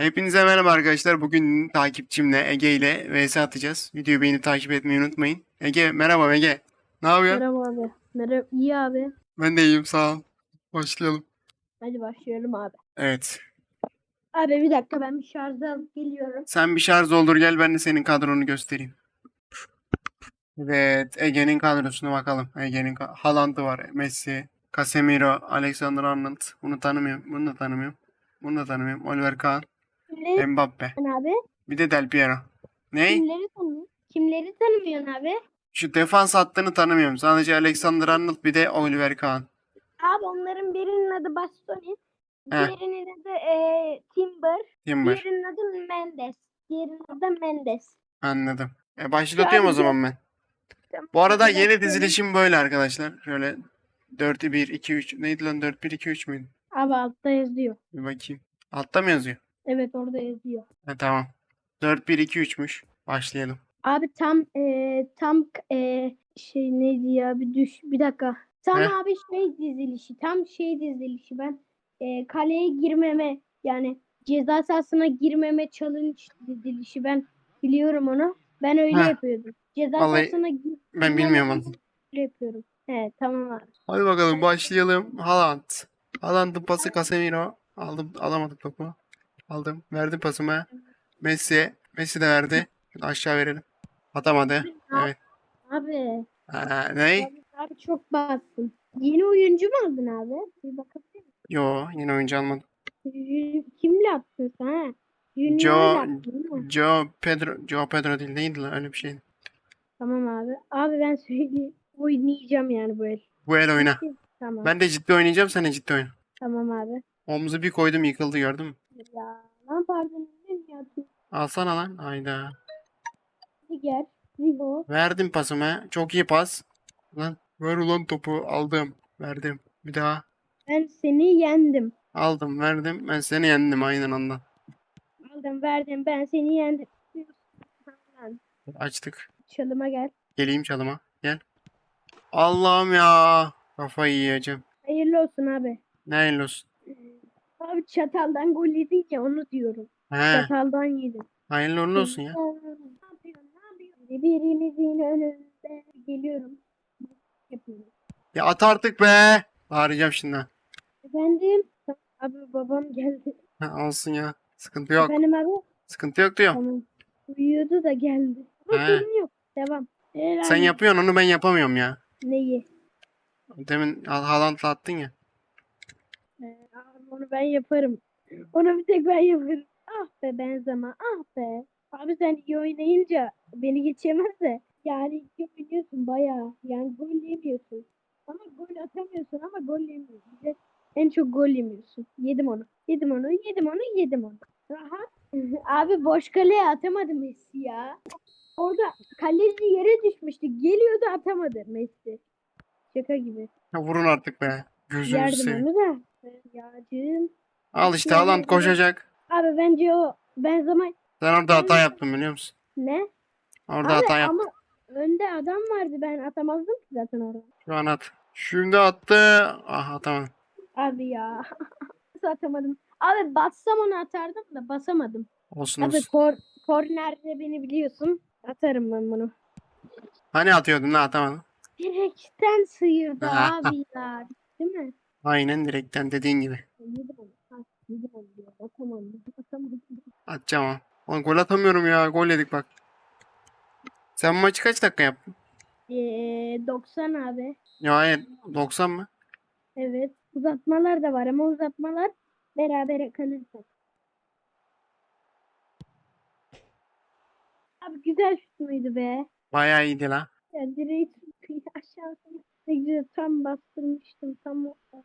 Hepinize merhaba arkadaşlar. Bugün takipçimle Ege ile vs atacağız. Videoyu beğenip takip etmeyi unutmayın. Ege merhaba Ege. Ne yapıyorsun? Merhaba abi. Merhaba. İyi abi. Ben de iyiyim sağ ol. Başlayalım. Hadi başlayalım abi. Evet. Abi bir dakika ben bir şarj alıp geliyorum. Sen bir şarj doldur gel ben de senin kadronu göstereyim. Evet Ege'nin kadrosuna bakalım. Ege'nin ka- Haaland'ı var. Messi, Casemiro, Alexander Arnold. Bunu tanımıyorum. Bunu da tanımıyorum. Bunu da tanımıyorum. Oliver Kahn, Kimleri Mbappe. tanıyorsun abi? Bir de Del Piero. Ney? Kimleri tanıyorsun? Kimleri tanımıyorsun abi? Şu defans hattını tanımıyorum. Sadece Alexander Arnold bir de Oliver Kahn. Abi onların birinin adı Bastoni. Diğerinin adı eee Timber. Timber. Diğerinin adı Mendes. Diğerinin adı Mendes. Anladım. E başlatıyorum o zaman ben. Bu arada yeni dizilişim böyle arkadaşlar. Şöyle 4'ü 1, 2, 3. Neydi lan 4, 1, 2, 3 müydü? Abi altta yazıyor. Bir bakayım. Altta mı yazıyor? Evet orada yazıyor. Ha, tamam. 4, 1, 2, 3'müş. Başlayalım. Abi tam eee tam eee şey neydi ya bir düş bir dakika. Tam Heh. abi şey dizilişi tam şey dizilişi ben eee, kaleye girmeme yani ceza sahasına girmeme challenge dizilişi ben biliyorum onu. Ben öyle Heh. yapıyordum. Ceza Vallahi sahasına gir- Ben girmeme bilmiyorum onu. öyle yapıyorum. He tamam abi. Hadi bakalım başlayalım. Haaland. Haaland'ın pası Casemiro. Aldım. Alamadım topu. Aldım. Verdim pasımı. Messi. Messi de verdi. Şunu aşağı verelim. Atamadı. Evet. Abi, Ha, ney? abi, abi çok bastın. Yeni oyuncu mu aldın abi? Bir bakabilir miyim? Yo yine oyuncu almadım. Jü- Kimle attın sen? ha? Junior'la Joe- attın değil mi? Joe Pedro. Joe Pedro değil neydi lan öyle bir şey. Tamam abi. Abi ben söyleyeyim. Oynayacağım yani bu el. Bu el oyna. Tamam. Ben de ciddi oynayacağım sen de ciddi oyna. Tamam abi. Omuzu bir koydum yıkıldı gördün mü? Ya lan pardon. Ne ya? Alsana lan. Hayda. Diger. Riho. Verdim pasımı. Çok iyi pas. Lan ver ulan topu. Aldım. Verdim. Bir daha. Ben seni yendim. Aldım verdim. Ben seni yendim aynen ondan. Aldım verdim. Ben seni yendim. Açtık. Çalıma gel. Geleyim çalıma. Gel. Allah'ım ya. Kafayı yiyeceğim. Hayırlı olsun abi. Ne hayırlı olsun. Abi çataldan gol yedin ya onu diyorum. He. Çataldan yedim. Hayırlı uğurlu olsun ya. Birimizin önünde geliyorum. Yapıyorum. Ya at artık be. Bağıracağım şimdi. Efendim? Abi babam geldi. Ha, olsun ya. Sıkıntı yok. Efendim abi? Sıkıntı yok diyor. Tamam. Uyuyordu da geldi. Ama He. sorun yok. Devam. Eğer Sen abi- yapıyorsun onu ben yapamıyorum ya. Neyi? Demin Haaland'la attın ya. Onu ben yaparım. Onu bir tek ben yaparım. Ah be Benzema. Ah be. Abi sen iyi oynayınca beni geçemez de. Yani iyi oynuyorsun bayağı. Yani gol yemiyorsun. Ama gol atamıyorsun ama gol yemiyorsun. Bir de en çok gol yemiyorsun. Yedim onu. Yedim onu. Yedim onu. Yedim onu. Rahat. Abi boş kaleye atamadı Messi ya. Orada kaleci yere düşmüştü. Geliyordu atamadı Messi. Şaka gibi. Ya vurun artık be. Gözünü seveyim. onu da. Yağcığım. Al işte Haaland koşacak. Abi bence o Benzema Sen orada hata yaptın biliyor musun? ne? Orada Abi hata yaptın. ama önde adam vardı ben atamazdım ki zaten orada. Şu an at. Şimdi attı. Ah atamadım. Abi ya. Nasıl atamadım? Abi bassam onu atardım da basamadım. Olsun Abi olsun. kor kornerde beni biliyorsun. Atarım ben bunu. Hani atıyordun lan atamadın. Direkten sıyırdı abi ya. Değil mi? Aynen direkten dediğin gibi. Ha. Atacağım ama. Oğlum gol atamıyorum ya. Gol yedik bak. Sen maçı kaç dakika yaptın? Ee, 90 abi. Ya hayır. 90 mı? Evet. Uzatmalar da var ama uzatmalar berabere kalırsak. Abi güzel şut muydu be? Bayağı iyiydi la. Ya direği tuttu aşağısına. Ne güzel tam bastırmıştım tam orada.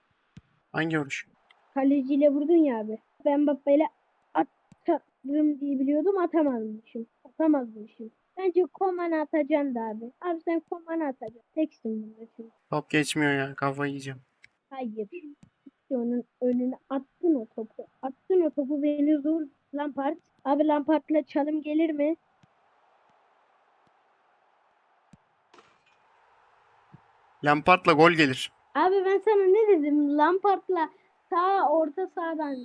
Hangi vuruş? Kaleciyle vurdun ya abi. Ben Mbappe'yle atarım diye biliyordum atamazmışım. Atamazmışım. Bence Koman'ı atacaksın da abi. Abi sen Koman'ı atacaksın. Teksin bunda çünkü. Top geçmiyor ya. Kafayı yiyeceğim. Hayır. İşte onun önüne attın o topu. Attın o topu beni zor Lampard. Abi Lampard'la çalım gelir mi? Lampard'la gol gelir. Abi ben sana ne dedim? Lampard'la sağ orta sahadan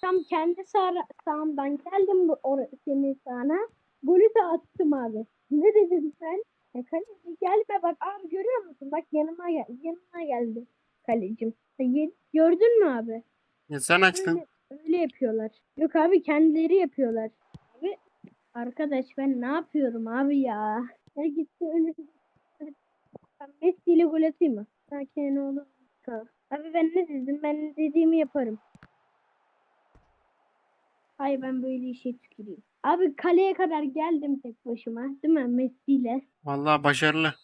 tam kendi sağ, sağımdan geldim bu or senin sağına. Golü de attım abi. Ne dedin sen? Ya kaleci gelme bak abi görüyor musun? Bak yanıma gel yanıma geldi kalecim. Ye- Gördün mü abi? Ya sen açtın. Öyle, öyle yapıyorlar. Yok abi kendileri yapıyorlar. Abi arkadaş ben ne yapıyorum abi ya? Ya gitti önüne. Ben Messi ile gol atayım mı? Sakin. Ha. Abi ben ne dedim? Ben dediğimi yaparım. Hayır ben böyle işe tüküreyim. Abi kaleye kadar geldim tek başıma. Değil mi? Messi ile. Vallahi başarılı.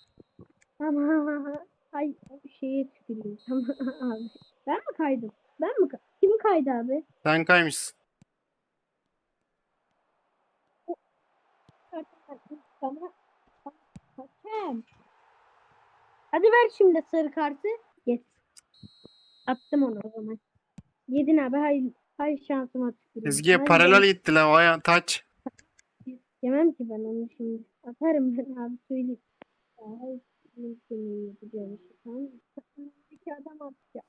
Ama ay şeye tüküreyim. Tamam abi. Ben mi kaydım? Ben mi? kay- Kim kaydı abi? Sen kaymışsın. Tamam. Hakem. Hadi ver şimdi sarı kartı. Geç. Attım onu o zaman. Yedin abi. Hay, hay şansıma tüküreyim. Ezgi'ye paralel gitti la o ayağı taç. Yemem ki ben onu şimdi. Atarım ben abi söyleyeyim. Ya, hay senin senin yapacağın işi tamam? İki adam atacak.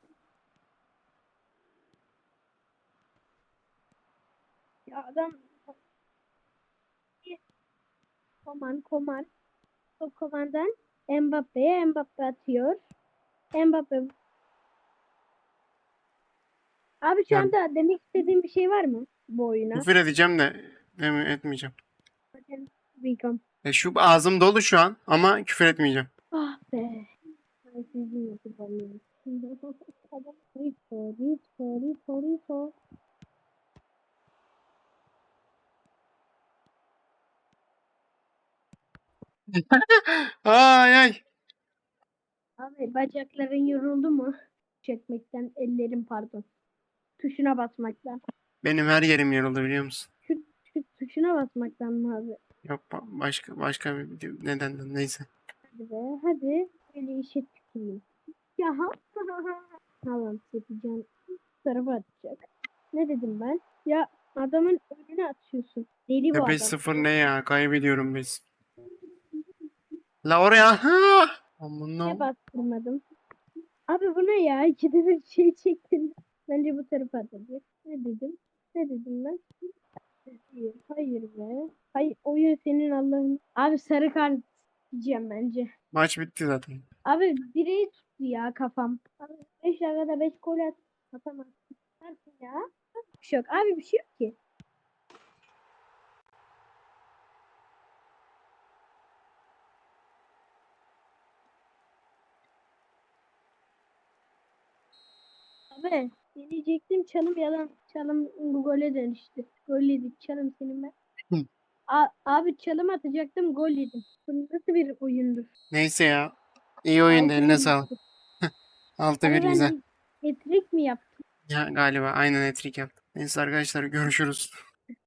Ya adam Koman Koman o Koman'dan Mbappe'ye Mbappe atıyor. Mbappe Abi şu Yani- anda demek istediğin bir şey var mı bu oyuna? Küfür edeceğim de etmeyeceğim. E şu ağzım dolu şu an ama küfür etmeyeceğim. Ah be. Ay sizin Rito, Rito, Rito, Rito. Ay ay. Abi bacakların yoruldu mu? Çekmekten, ellerim pardon. Tuşuna basmaktan. Benim her yerim yoruldu biliyor musun? Şu, şu tuşuna basmaktan mı abi? Yok ba- başka başka bir nedenden neyse. Hadi be, hadi. Böyle işe tüküreyim. Ya ha. Haaland yapacağım. Tarafa atacak. Ne dedim ben? Ya adamın önüne atıyorsun. Deli bu Ya adam. 5-0 ne ya? Kaybediyorum biz. La oraya. Ha! Niye no. bastırmadım? Abi bu ne ya? İkide bir şey çektin. Bence bu tarafa atacak. Ne dedim? Ne dedim ben? Hayır, hayır be. Hayır, oyun senin Allah'ın. Abi sarı kart diyeceğim bence. Maç bitti zaten. Abi direği tuttu ya kafam. Abi 5 dakikada 5 gol at. Atamazsın. Nasıl ya? Bir şey yok. Abi bir şey yok ki. Abi deneyecektim çalım yalan. Çalım gole dönüştü. Gol yedik çalım senin ben. A- abi çalım atacaktım gol yedim. Bu nasıl bir oyundur? Neyse ya. İyi oyundu eline sağlık. bir. 6-1 Abi ben güzel. hat-trick mi yaptım? Ya galiba aynen etrik yaptı. Neyse arkadaşlar görüşürüz.